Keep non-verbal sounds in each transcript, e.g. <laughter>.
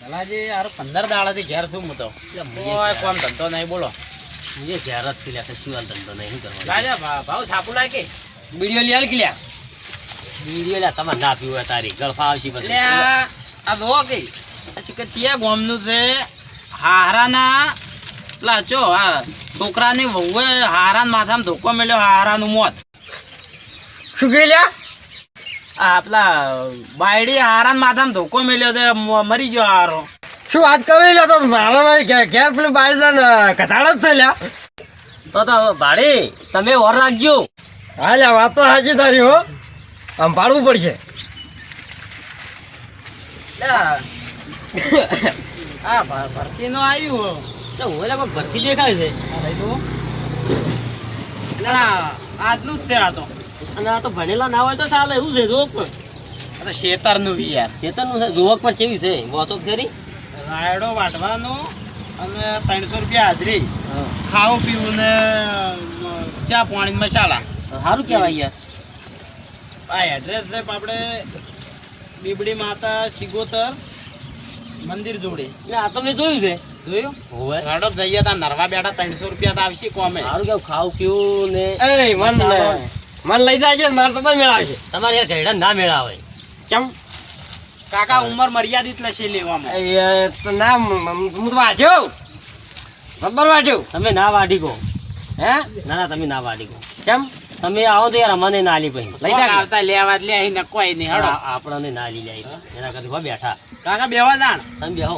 ભલાજી યાર પંદર દાડાથી ઘેર છું હું તો. કોઈ કોમ ધંધો નહીં બોલો. મુજે ઘેર જ પીલ્યા કે ધંધો નહીં કરવાનો? ભાવ છાપુ લાગે બીડીઓ લઈ આલ કિલ્યા બીડીઓ લ્યા તમારે ના પીવું હોય તારી. ગળફા આવશે પછી. આ આ કઈ કે. આ ચિયા ગોમનું છે હારાના પેલા ચો હા છોકરાની વહુએ હારાન માથામાં ધોકો મેળ્યો હારાનું મોત. શું કહી લ્યા? આ પેલા બાયડી હારાન માથામાં ધોકો મેલ્યો છે મરી ગયો હારો. શું વાત કરી લ્યા તો? મારા ઘેર પેલું બાયડી કથાળ જ થયેલા. તો તો ભાડી તમે ઓર રાખજો. હા લ્યા વાત તો સાચી તારી હો. આમ પાડવું પડશે. આ આ ભર- ભરતીનો આવ્યું તો એટલે કોઈ ભરતી દેખાય છે? આજનું જ છે આ તો. અને આ તો ભણેલા ના હોય તો ચાલે એવું છે જોક પણ. આ તો શેતરનું બી યાર ચેતનનું છે જોક પણ કેવી છે. વાતો ખરી. રાયડો વાટવાનો અને ત્રણસો રૂપિયા હાજરી. ખાવું પીવું ને ચા પાણી મસાલા સારું કહેવાય યાર. આ એડ્રેસ છે આપણે બીબડી માતા સિગોતર મંદિર જોડે. આ તો મેં જોયું છે? જોયું? હોવે. રાડો જઈએ તા નરવા બેઠા ત્રણસો રૂપિયા તો આવશે કોમે. સારું કેવું ખાવું પીવું ને એ મન મન લઈ જાય મારે તો બંધ મેળવશે તમારે યાર ઘરડા ના મેળાવે. કેમ? કાકા ઉંમર મર્યાદિત લશે લેવામાં. તો ના હું તો વાંચ્યો બરાબર વાંચ્યો તમે ના વાઢી કહો હે? ના ના તમે ના વાઢી કહો કેમ? તમે આવો તો યાર અમને ના લી પછી લઈ જા. આવતા લેવા જ લે અહીં કોઈ નહીં હડો. આપણને ના લી જાય એના કરતા હો બેઠા. કાકા બેવા જાણ. તમે બેહો.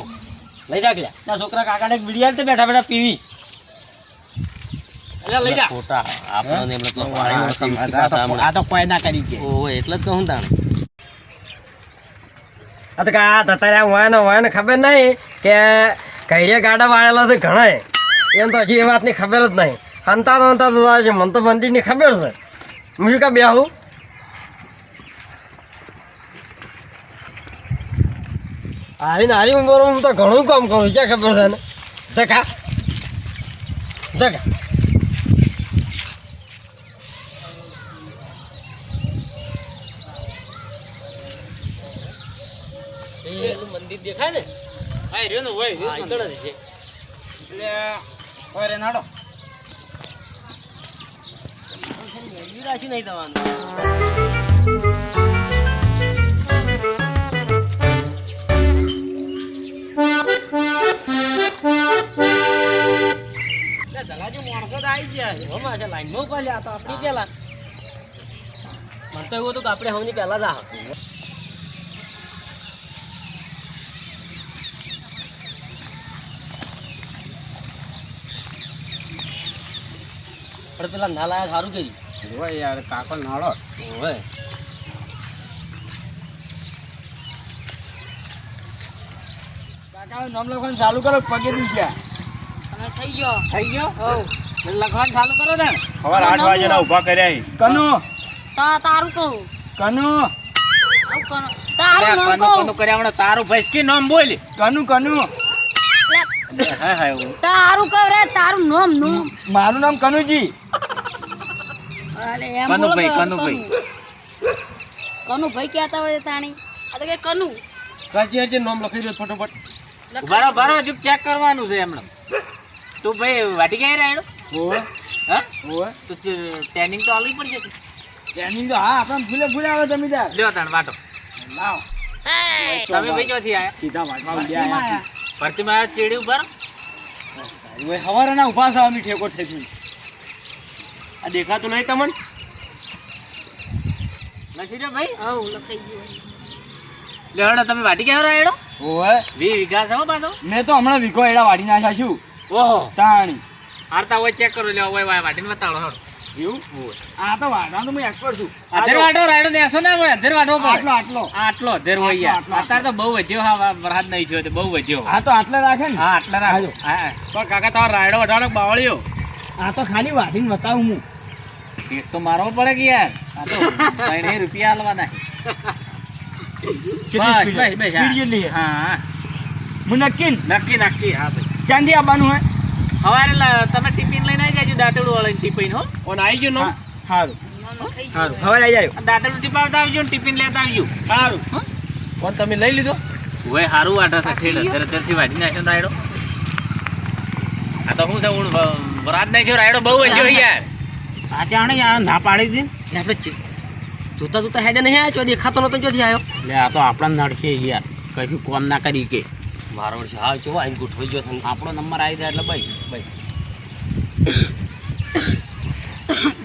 લઈ જા કિલ્યા ના છોકરા કાકાને બીડિયા તો બેઠા બેઠા પીવી. ખોટા આપણને એમને તો પાણી ઓછી પાછા હમણાં. આ તો કોઈ કરી કે. ઓહો એટલે જ કહું તાણ. આ તો કા તારે હોય ને હોય ને ખબર નહીં કે કઈડે ગાડા વાળેલા છે ઘણા એમ તો હજી એ વાતની ખબર જ નહીં. હંતા તો હંતા તો છે. મને તો મંદિરની ખબર છે. હું શું કા બેહું? હારી ને હારી હું તો ઘણું કામ કરું. ક્યાં ખબર છે ને ધકા ધકા એનું મંદિર દેખાય ને? હા રહ્યો ને હોય આગળ જ છે. એટલે હોય રે નાડો. નિરાશી નહીં જવાનું જલાજી માણસો તો આવી ગયા છે. હમણાં છે લાઈનમાં ઊભા લ્યા તો આપણી પેલા. મને તો એવું હતું કે આપણે હમની પહેલા જ આ પણ પેલા ના લાયા સારું કર્યું. હોય યાર કાકો નાળો. હોય કાકા નામ લખવાનું ચાલુ કરો પગે દુખ્યા થઈ ગયો. થઈ ગયો? હવ લખવાનું ચાલુ કરો ને. સવાર આઠ વાગ્યાના ઊભા કર્યા અહીં. કનુ? તા તારું કહું. કનુ? કનો. તારું નામ કહું. કર્યા હમણાં તારું ભસકી નામ બોલ? કનુ કનુ. હા હા તારું કહું રે તારું નામનું. મારું નામ કનુજી. કનુભાઈ, કનુભાઈ. કનુ. કનુભાઈ કહેતા હોય તાણી. આ તો કે કનુ. કાજી હરજી નામ લખી દો ફટોફટ. બરો બરો હજુ ચેક કરવાનું છે એમને તું ભાઈ વાટી ગયા રાયડો ઓવે હા? ઓવે તો ટ્રેનિંગ તો આલવી પડશે. ટ્રેનિંગ તો હા આપણે ભૂલે ભૂલે આવે જમીદાર. લ્યો તાણ વાટો. લાવ. તમે ભાઈ ક્યાંથી આયા. સીધા વાટવા ઉડ્યા આયા. આયા ચેડી ઉપર? હવારે ના ઊભા છે અમે ઠેકો થઈ આ દેખાતું નહીં તમને? લસી રે ભાઈ? હવ લખાઈ ગયું લેવડો તમે વાટી ગયા રાયડો? ઓવે. વી વીઘા હો પાછો. મેં તો હમણાં વિકો એડા વાટી નાખ્યા છું. ઓહો. તાણી. હોય ચેક કરો લ્યો હોય વાટીને બતાડો હળો એવું? આ તો વાડવાનું હું એક્સપર્ટ છું. અધેર વાટો રાયડો દેશો ને હોય અધેર આટલો આટલો. આટલો અધેર હોય યાર. અત્યારે તો બહુ વધ્યો હા વરસાદ નહીં થયો તો બહુ વધ્યો. હા તો આટલે રાખે ને? હા આટલા રાખજો હા. પણ કાકા તમારો રાયડો વઢાડો બાવળ્યો? આ તો ખાલી વાટીને બતાવું હું. ટેસ્ટ તો મારવો પડે કે યાર? આ તો ત્રણેય રૂપિયા આલવાના કેટલી બસ, બસ, બસ, હા. હા હું. નક્કી નક્કી નક્કી હા ભાઈ. ચાંદી આવવાનું હે? સવારે તમે ટિફિન લઈને આવી જાજો દાંતડું વાળાની ટિફિન હો. ઓન આવી ગયું નો સારું સારું હવે આવી જાય દાંતડું ટીપાવતા આવજો ને ટિફિન લેતા આવજો. સારું ઓન તમે લઈ લીધો? ઓય સારું વાટા અત્યારે અત્યારથી વાટી નાખ્યો રાયડો. આ તો શું છે હું વરાત નાખ્યો રાયડો બહુ વજ્યો યાર. આ જાણે યાર ના પાડી દી એટલે આપણે જોતા જોતા હેડે નહીં આવ્યો ચો દેખાતો નતો ચોથી આવ્યો એટલે આ તો આપણા નડશે યાર કશું કોમ ના કરી કે. મારો છે હા જો આઈને ગોઠવી ગયો છે આપણો નંબર આવી જાય એટલે ભાઈ ભાઈ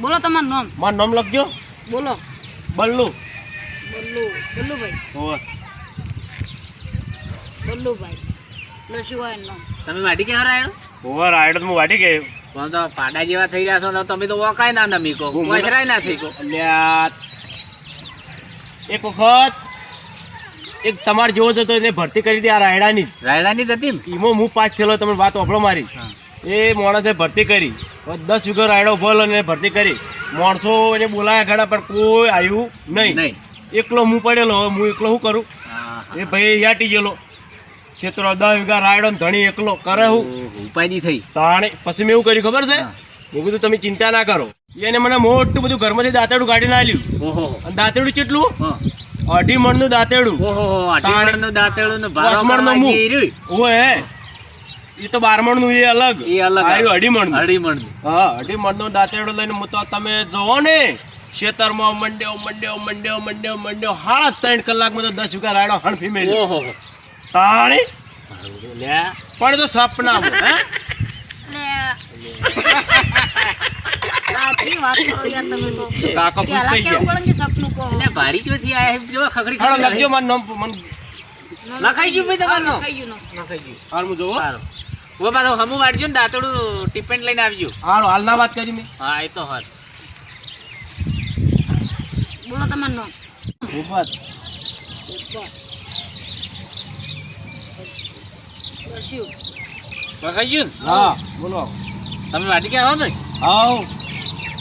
બોલો તમારું નામ. મારું નામ લખજો. બોલો. બલ્લુ. બલ્લુ. બલ્લુભાઈ. બલ્લુ ભાઈ લસ્યું હોય નામ. તમે વાડી કે રાયડો ઓર આયડો તો હું વાટી ગયો. પણ તો પાડા જેવા થઈ રહ્યા છો ને તમે તો વોકાય ના નમી કો વસરાય ના થઈ કો એક વખત એક તમારે જેવો જ હતો એને ભરતી કરી હતી આ રાયડાની રાયડાની જ હતી ઈમો હું પાસ થયેલો તમે વાત ઓફળો મારી. એ માણસે ભરતી કરી. દસ વીઘો રાયડો ભલ અને ભરતી કરી. માણસો એને બોલાયા ઘણા પણ કોઈ આવ્યું નહીં. નહીં. એકલો હું પડેલો હવે હું એકલો શું કરું? એ ભાઈ યાટી ગયેલો. ક્ષેત્રો દસ વીઘા રાયડો ધણી એકલો કરે હું. ઓહો, થઈ. તાણે પછી મેં એવું કર્યું ખબર છે? હું. કીધું તમે ચિંતા ના કરો. એને મને મોટું બધું ઘરમાંથી દાંતેડું કાઢીને આલ્યું ઓહો. અને દાંતેડું કેટલું? અઢી મણનું દાંતેડું. ઓહો અઢી દાંતેડું ને રહ્યું, ઓએ એ તો બાર મણનું એ અલગ. એ અલગ. આવ્યું અઢી મણ અઢી મણ હા અઢી મણનું દાંતેડું લઈને હું તો તમે જોવો ને ખેતરમાં મંડ્યો મંડ્યો મંડ્યો મંડ્યો મંડ્યો હાડા ત્રણ કલાકમાં તો દસ વીઘા રાયડો હણફી મેળ્યો. ઓહો તાણી? પણ તો <laughs> સપનું ને દાંતડું ટિફિન લઈને આવજો. હાલ હાલના વાત કરી મેં. હા એ તો હાલ. બોલો તમારું નામ. ગયું હા બોલો તમે વાટી ક્યાં આવો ને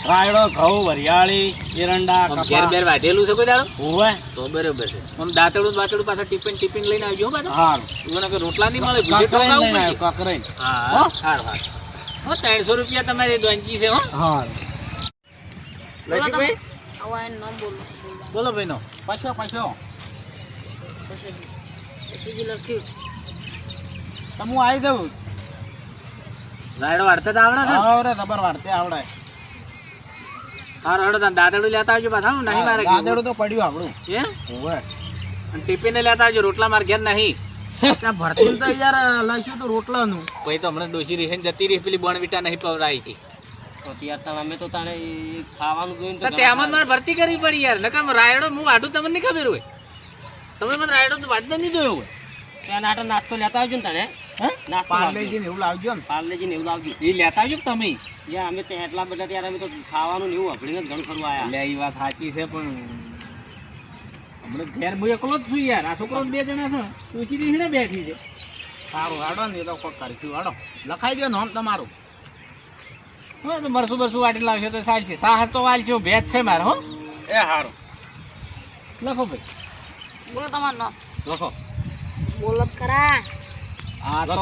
રાયડો ઘઉં વરિયાળી એરંડા ઘેર બેર છે કોઈ દાડો હોવે તો બરોબર છે આમ દાંતડું બાતડું પાછા ટિફિન ટિફિન લઈને આવજો હો પાછા હાર મને કે રોટલા નહીં મળે ભૂજે. કાકરાઈ હા હાર હાર હો ત્રણસો રૂપિયા તમારી દોંચી છે હો હાર એનું નામ બોલો બોલો ભાઈ નો પાછો પછો પછી પછી લખ્યું તમે હું આવી દઉં રાયડો વાડતે તો આવડે છે? આવડે ખબર વાળતે આવડે હારું હેડો તાન દાદડું લેતા આવજો પાછા હું નહીં મારે દાદડું તો પડ્યું આપણું. હે? હોવે. અને ટિફિન લેતા આવજો રોટલા માર ઘેર નહીં. ત્યાં ભરતી તો યાર લઈશું તો રોટલાનું. પછી તો હમણાં ડોસી રહી જતી રહી પેલી બણવીટા નહીં પવરાઈ હતી તો ત્યાર તાણ અમે તો તાણે ખાવાનું જોઈને તો તેમાં જ મારે ભરતી કરવી પડી યાર નકર રાયડો હું વાડું તમને નહીં ખબર હોય. તમે મને રાયડો તો વાઢતા નહીં જોયો હોય. ત્યાં નાટો નાસ્તો લેતા આવજો ને નાસ્તો પાર્લેજી ને એવું લાવજો ને. પાર્લેજી ને એવું લાવજો. એ લેતા આવજો કે તમે? યાર અમે તો એટલા બધા ત્યારે અમે તો ખાવાનું ને એવું અભડીને જ ઘણું ખરું આયા. એટલે એ વાત સાચી છે પણ હમણાં ઘેર હું એકલો જ છું યાર. આ છોકરો બે જણા છે. તુલસી ને બેઠી છે. સારું હાડો ને એ તો કોઈ કરશું હાડો લખાઈ દો નામ તમારું. હવે તો મરસું બરસું વાટી લાવશે તો ચાલશે. સાહ તો વાલ છે ભેજ છે મારે હો. એ સારું લખો ભાઈ. બોલો તમારું નામ. લખો. બોલો ખરા. આ તો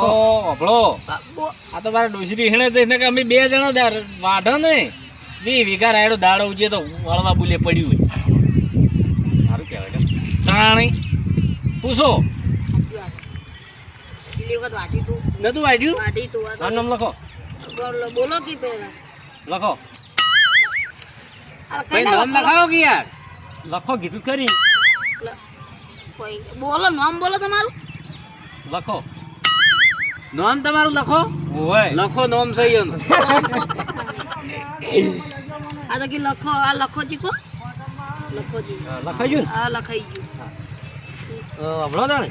અભળો. બો- આ તો મારા ડોસી હેણે જઈને કે અમે બે જણા દાર વાઢો ને. બી વીઘા રાયડો દાડો ઉજે તો વળવા બુલે પડ્યું હોય. સારું કહેવાય તાણી પૂછો. તું. નતું વાઢ્યું? આ નામ લખો. બોલો બોલો કે પહેલા. લખો. આ ભાઈ નામ લખાવો કે યાર? લખો કીધું કરી બોલો નામ બોલો તમારું. લખો. નામ તમારું લખો? લખો નામ સહી આ તો લખો આ લખો ચીકો લખો જી. લખાઈ ગયું આ લખાઈ ગયું. ને હમણો તાણે?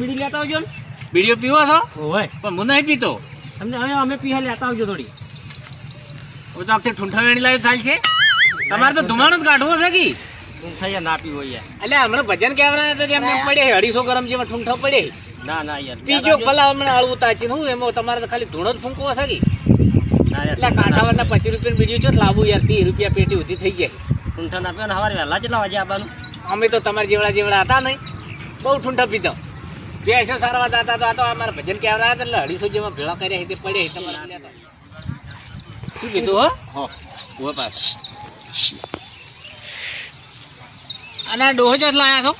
બીડી લેતા આવજો ને? વીડિયો પીવો છો? પણ હું નહીં પીતો. અમને હવે અમે પીવા લેતા આવજો થોડી. હું તો આખી ઠૂંઠા લાવી થાય છે. તમારે તો ધુમાડો જ કાઢવો છે કે? ના પીવો યાર. એટલે હમણાં ભજન કેવરા હતા એમને પડે અઢીસો ગ્રામ જેવા ઠૂંઠા પડે. ના ના યાર. બીજો ભલા હમણાં હળવું તાચી હું એમાં તમારે તો ખાલી ધૂણો જ ફૂંકવો છે કે? ના યાર એટલે કાંઠાવાળના પચીસ રૂપિયાની વીડિયો છે લાવું યાર ત્રીસ રૂપિયા પેટી ઉધી થઈ ગઈ ઊંઠા ના પીવા ને હવારે વહેલા કેટલા વાગે આવવાનું અમે તો તમારા જેવડા જેવડા હતા નહીં. બહુ ઠૂંઠા પીધો. બેસો સારવા જતા તો આ તો અમારા ભજન કેવરા હતા એટલે અઢીસો જેમાં ભેળા કર્યા તે પડે તમારે શું કીધું હો? હો પાસ અને ડોહો જ લાયા છો?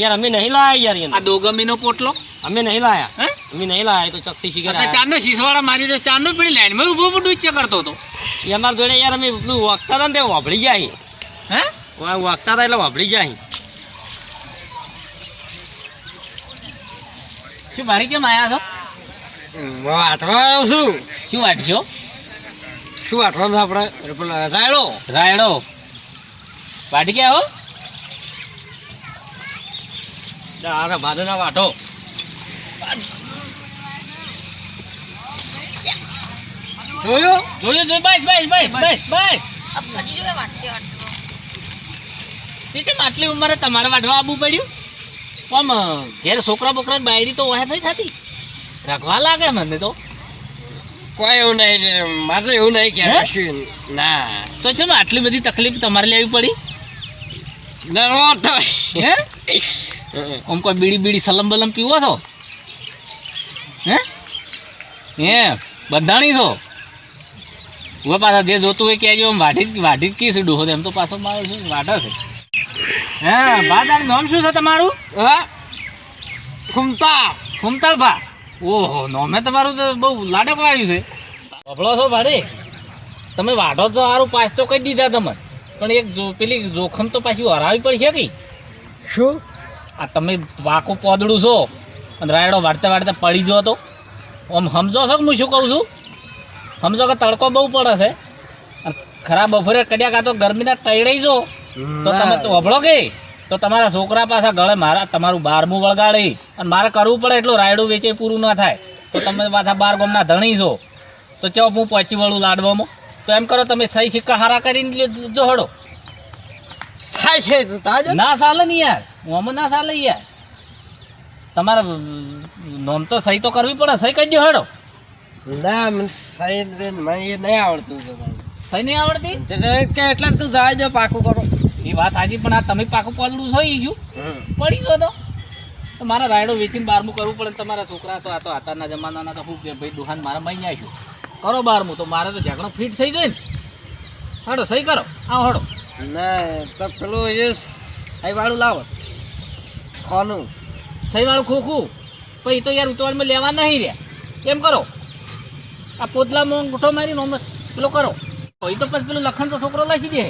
યાર અમે નહીં લાયા યાર. આ દોગમીનો પોટલો? અમે નહીં લાયા. હે? અમે નહીં લાયા તો ચકતી શીખર ચાંદો શીશવાળા મારી તો ચાંદનો પેલી લાઈનમાં ઊભો ઊભો ડૂચ્ચે કરતો હતો. એ અમારા જોડે યાર અમે પેલું વાગતા હતા ને તે વાપરી જાય હે. વાગતા હતા એટલે વાપરી જાય શું ભાડી કેમ આવ્યા છો? વાટવા આવ્યો છું. શું વાટશો શું વાટવાનું આપણે? રાયડો. રાયડો. વાટી ગયા હો? અરે વાટો. જોયું? જોયો જોયું બસ બસ બસ બસ. બસ હજી જોવે વાટતે વાટતે તે આટલી ઉંમરે તમારે વાટવા આવવું પડ્યું? આમ ઘેર છોકરા બોકરા બાયરી તો ઓહે નહીં થતી. રાખવા લાગે મને તો. કોઈ એવું નહીં મારે એવું નહીં કે કશું ના તો ચલો આટલી બધી તકલીફ તમારે લેવી પડી? ડરવો તો. હે? આમ કોઈ બીડી બીડી સલમ બલમ પીવો છો? હે? હે? બંધાણી છો? હવે પાછા જે જોતું હોય કહેજો આમ વાઢી વાઢી કીશ ડોહો એમ તો પાછો મારો શું વાઢો છે? હે બાદાનું નામ શું છે તમારું? હા? ફૂમતા ફૂમતાળ ભા. ઓહો નામે તમારું તો બહુ લાડક વાળ્યું છે. બબળો છો ભાડે? તમે વાઢો છો સારું પાસ તો કહી દીધા તમે પણ એક પેલી જોખમ તો પાછી હરાવી પડશે કઈ શું? આ તમે વાકું પોદડું છો. અને રાયડો વાળતા વાળતા પડી જો તો. આમ સમજો છો કે હું શું કહું છું? સમજો કે તડકો બહુ પડે છે. ખરા બફોરે બપોરે કડ્યા કાં તો ગરમીના તૈડાઈ જો તો તમે તો અભળો કે? તો તમારા છોકરા પાછા ગળે મારા તમારું બારમું વળગાડે. અને મારે કરવું પડે એટલું રાયડું વેચે પૂરું ના થાય. તો તમે પાછા બાર ગામના ધણી છો. તો ચો હું પહોંચી વળું લાડવામાં. તો એમ કરો તમે સહી સિક્કા હારા કરીને લીધો જો હડો. થાય છે તો ના ચાલે ને યાર. ઓમાં ના ચાલે યાર. તમારે નોમ તો સહી તો કરવી પડે. સહી કરી દો હેડો. ના મને સાહેબ મને નહીં આવડતું સહી નહીં આવડતી? કે એટલે તું જાય જો પાકું કરો. એ વાત હાજી પણ આ તમે પાકું પાલડું છો ઈ શું? પડી ગયો તો. મારા રાયડો વેચીને બારમું કરવું પડે તમારા છોકરા તો આ તો અત્યારના જમાનાના તો શું કે ભાઈ દુકાન મારા મહી આવીશું કરો બારમું તો મારે તો ઝઘડો ફિટ થઈ જાય ને. હડો સહી કરો. આવો હડો. ના તો પેલું એ સાહેબ વાળું લાવો. ખોનું. સહી વાળું ખોખું પછી તો યાર ઉતવાળમાં લેવા નહીં રહ્યા. એમ કરો. આ પોતલામાં અંગૂઠો મારીને ઓમ પેલો કરો. એ તો પછી પેલું લખણ તો છોકરો લખી દે.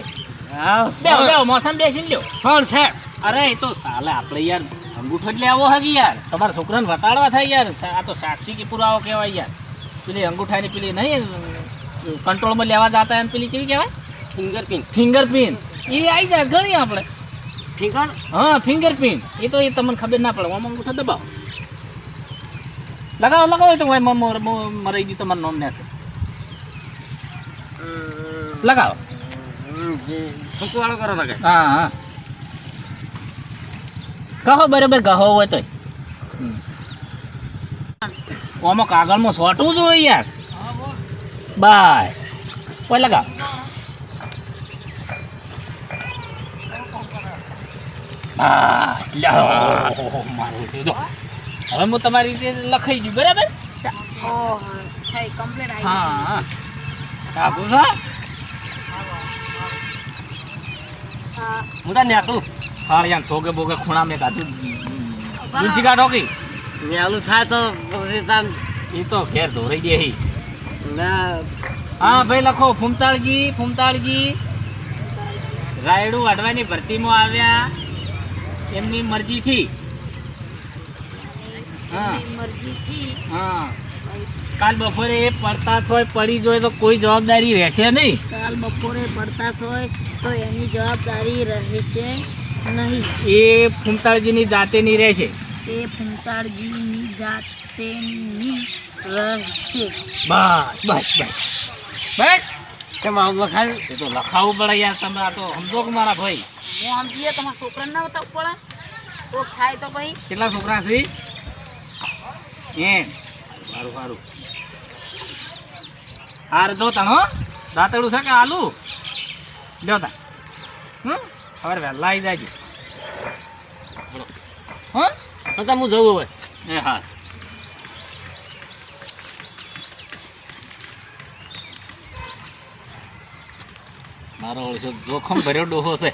બે બે મોસમ બેસીને લ્યો. સર સાહેબ અરે એ તો સાલે આપણે યાર અંગૂઠો જ લેવો હગી યાર. તમારા છોકરાને વતાડવા થાય યાર. આ તો સાક્ષી કે પુરાવો કહેવાય યાર. પેલી અંગૂઠાની પેલી નહીં કંટ્રોલમાં લેવા જતા એને પેલી કેવી કહેવાય? ફિંગરપ્રિન્ટ. ફિંગરપ્રિન્ટ. એ આવી જાય ઘણી આપણે. ફિંગર? હા ફિંગરપ્રિન્ટ. એ તો એ તમને ખબર ના પડે. આમ અંગૂઠો દબાવો. લગાવો લગાવો તો હું મરાઈ ગયું તમારું નામ ને લગાવો વાળો કરો લાગે હા હા કહો બરાબર કહો હોય તોય. આમાં કાગળમાં સોટવું જોઈએ યાર બસ કોઈ લગાવ બસ લ્યો. મારું. હવે હું તમારી રીતે લખાઈ ગયું બરાબર? હા. હા કાબુ છે? હા. હું તાર નીકળું હા યાર સોગે બોગે ખૂણા મેં કાઢું. ઊંચી કાઢો કે? મેલું થાય તો એ તો ઘેર ધોરાઈ દે હી. ના. હા ભાઈ લખો ફૂમતાળજી ફૂમતાળજી રાયડું વાઢવાની ભરતીમાં આવ્યા. એમની મરજીથી. મરજીથી હા. કાલ બપોરે એ પડતા હોય પડી જોઈએ તો કોઈ જવાબદારી રહેશે નહીં. કાલ બપોરે પડતા હોય તો એની જવાબદારી રહેશે નહીં. એ ફૂમતાળજીની જાતેની રહેશે. એ ફૂંકાળજીની જાતેની રહેશે. બસ બસ બસ. બસ. કેમ આવું લખાયું? એ તો લખાવવું પડે યાર તમે આ તો સમજો કે મારા ભાઈ. હું સમજીએ તમારા છોકરાને ના બતાવવું પડે? કોક થાય તો પછી. કેટલા છોકરા છે? એમ. સારું સારું. હાર દો તણ હો. દાંતડું છે કે આલુ? જોતા હમ? હવે વહેલા આવી જાજો. હા? તો હું જવું હવે? એ હા. મારો જોખમ ભર્યો ડોહો છે.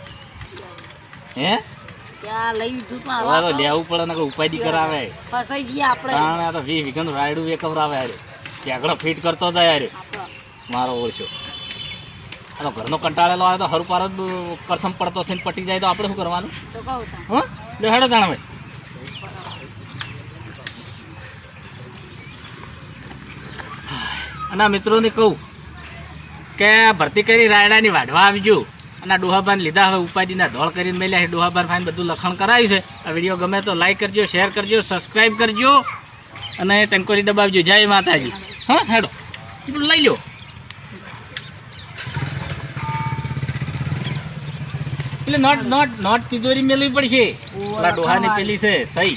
હે? ત્યાં લઈ લીધું પણ હવે તો લેવું પડે ને ઉપાધિ કરાવે. ફસાઈ જઈએ આપણે. કારણ આ તો વી વિઘન રાયડું એ કવરાવે હારે. કેકડો ફિટ કરતો હતો યાર. મારો ઓછો. આ ઘરનો કંટાળેલો આવે તો હરું પાર જ કરસમ પડતો થઈને પટી જાય તો આપણે શું કરવાનું? હા? લે હેડો તાણે અને મિત્રોને કહું કે ભરતી કરી રાયડાની વાઢવા આવજો. અને ડોહાબાન લીધા હવે ઉપાધિના ધોળ કરીને મેલ્યા છે. ડોહાબાન ફાઈન બધું લખણ કરાયું છે. આ વીડિયો ગમે તો લાઈક કરજો શેર કરજો સબસ્ક્રાઈબ કરજો અને ટંકોરી દબાવજો. જય માતાજી. હા હેડો. લઈ લો એટલે નોટ નોટ નોટ તિજોરી મેળવી પડશે. ડોહાની પેલી છે સહી.